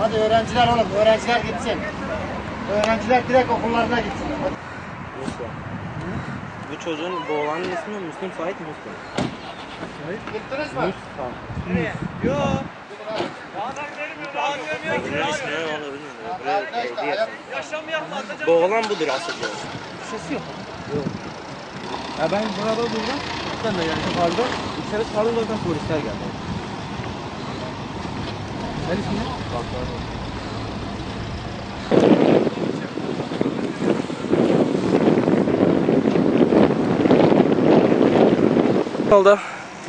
Hadi öğrenciler oğlum, öğrenciler gitsin. Öğrenciler direkt okullarına gitsin. Bu çocuğun boğulanın ismi Müslüm Sait Müslüm. Gittiniz mi? Bunun ismini onu bilmiyorum. Buraya Arkadaşlar, budur asıl boğulan. Ya ben burada durdum. Ben de yani kaldı. İçeri zaten polisler geldi. Sen ismin ne? oldu?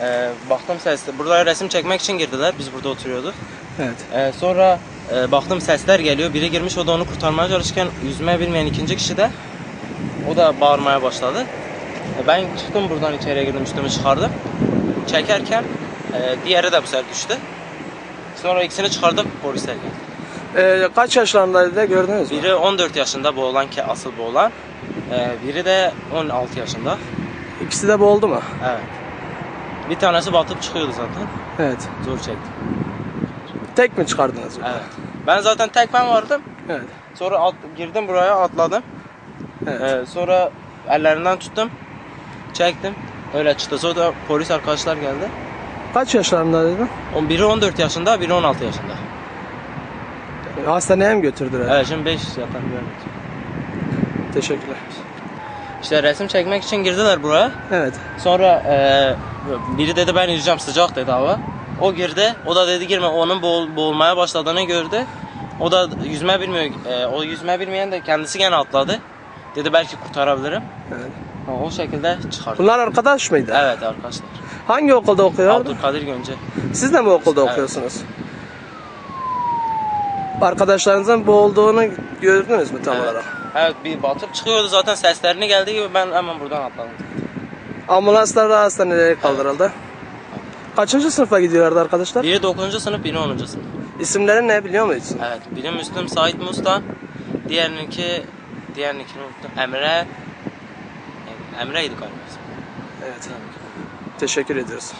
Ee, baktım sesli. Burada resim çekmek için girdiler. Biz burada oturuyorduk. Evet. Ee, sonra e, baktım sesler geliyor. Biri girmiş o da onu kurtarmaya çalışırken yüzme bilmeyen ikinci kişi de o da bağırmaya başladı. E, ben çıktım buradan içeriye girdim üstümü çıkardım. Çekerken e, diğeri de bu sefer düştü. Sonra ikisini çıkardık polisler geldi. Ee, kaç yaşlarındaydı da gördünüz mü? Biri 14 yaşında boğulan ki asıl boğulan. E, biri de 16 yaşında. İkisi de boğuldu mu? Evet. Bir tanesi batıp çıkıyordu zaten. Evet. Zor çektim. Tek mi çıkardınız? Evet. Ben zaten tek ben vardım. Evet. Sonra at, girdim buraya atladım. Evet. Ee, sonra ellerinden tuttum. Çektim. Öyle çıktı. Sonra da polis arkadaşlar geldi. Kaç yaşlarındaydı? On- Biri 14 yaşında, biri 16 yaşında. Hastaneye mi götürdüler? Evet şimdi 5 yatan bir örnek. Teşekkürler. İşte resim çekmek için girdiler buraya. Evet. Sonra eee, biri dedi ben yüzeceğim sıcak dedi hava. O girdi. O da dedi girme. Onun boğul- boğulmaya başladığını gördü. O da yüzme bilmiyor. eee, o yüzme bilmeyen de kendisi gene atladı. Dedi belki kurtarabilirim. evet. Ha, O şekilde çıkardı. Bunlar arkadaş mıydı? Evet arkadaşlar. Hangi okulda okuyordu? Abdülkadir Gönce. Siz de mi okulda Evet. okuyorsunuz? Arkadaşlarınızın boğulduğunu gördünüz mü tam Evet. olarak? Evet bir batıp çıkıyordu zaten seslerini geldiği gibi ben hemen buradan atladım. Ambulanslarla hastanelere kaldırıldı. Kaçıncı sınıfa gidiyorlardı arkadaşlar? Biri 9. sınıf, biri 10. sınıf. İsimleri ne biliyor musun? Evet, biri Müslüm Sait Mustan, diğerininki, diğerininkini unuttum. Emre, Emre'ydi galiba. Evet. Teşekkür ediyoruz.